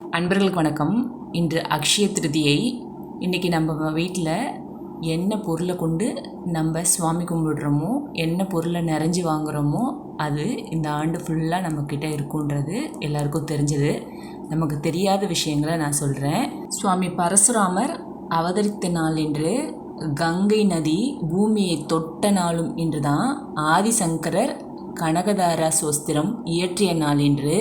அன்பர்களுக்கு வணக்கம். இன்று அக்ஷய திருதியை இன்றைக்கி நம்ம வீட்டில் என்ன பொருளை கொண்டு நம்ம சுவாமி கும்பிடுறோமோ என்ன பொருளை நிறைஞ்சு வாங்குகிறோமோ அது இந்த ஆண்டு ஃபுல்லாக நம்மக்கிட்ட இருக்குன்றது எல்லாருக்கும் தெரிஞ்சது. நமக்கு தெரியாத விஷயங்களை நான் சொல்கிறேன் சுவாமி பரசுராமர் அவதரித்த நாள் என்று கங்கை நதி பூமியை தொட்ட நாளும் என்று தான் ஆதிசங்கரர் கனகதாரா சோஸ்திரம் இயற்றிய நாள் என்று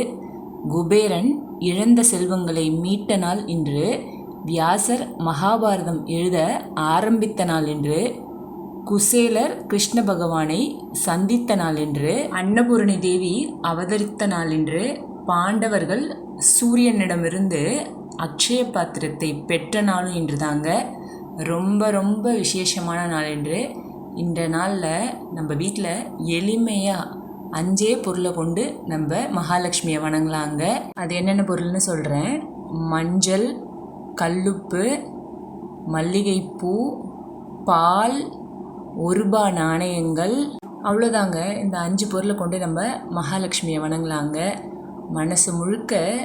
குபேரன் இழந்த செல்வங்களை மீட்ட நாள் என்று வியாசர் மகாபாரதம் எழுத ஆரம்பித்த நாள் என்று குசேலர் கிருஷ்ண பகவானை சந்தித்த நாள் என்று அன்னபூரணி தேவி அவதரித்த நாள் என்று பாண்டவர்கள் சூரியனிடமிருந்து அக்ஷய பாத்திரத்தை பெற்ற நாளும் இன்று தாங்க. ரொம்ப ரொம்ப விசேஷமான நாள் என்று இந்த நாளில் நம்ம வீட்டில் எளிமையாக அஞ்சே பொருளை கொண்டு நம்ம மகாலட்சுமியை வணங்கலாங்க. அது என்னென்ன பொருள்னு சொல்கிறேன் மஞ்சள் கல்லுப்பு மல்லிகைப்பூ பால் ஒரு ரூபா நாணயங்கள். அவ்வளோதாங்க. இந்த அஞ்சு பொருளை கொண்டு நம்ம மகாலட்சுமியை வணங்கலாங்க. மனசு முழுக்க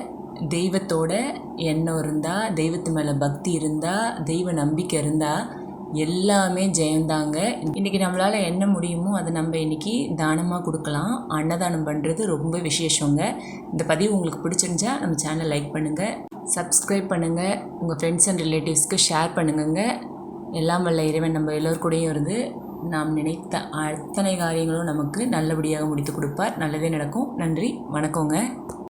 தெய்வத்தோட எண்ணம் இருந்தால் தெய்வத்து மேலே பக்தி இருந்தால் தெய்வ நம்பிக்கை இருந்தால் எல்லாமே ஜெயந்தாங்க. இன்றைக்கி நம்மளால் என்ன முடியுமோ அதை நம்ம இன்றைக்கி தானமாக கொடுக்கலாம். அன்னதானம் பண்ணுறது ரொம்ப விசேஷங்க. இந்த பதிவு உங்களுக்கு பிடிச்சிருந்தா நம்ம சேனலை லைக் பண்ணுங்கள் சப்ஸ்கிரைப் பண்ணுங்கள் உங்கள் ஃப்ரெண்ட்ஸ் அண்ட் ரிலேட்டிவ்ஸ்க்கு ஷேர் பண்ணுங்கங்க. எல்லாம் வல்ல இறைவன் நம்ம எல்லோருக்கூடையும் இருந்து நாம் நினைத்த அத்தனை காரியங்களும் நமக்கு நல்லபடியாக முடித்து கொடுப்பார். நல்லதே நடக்கும். நன்றி. வணக்கங்க.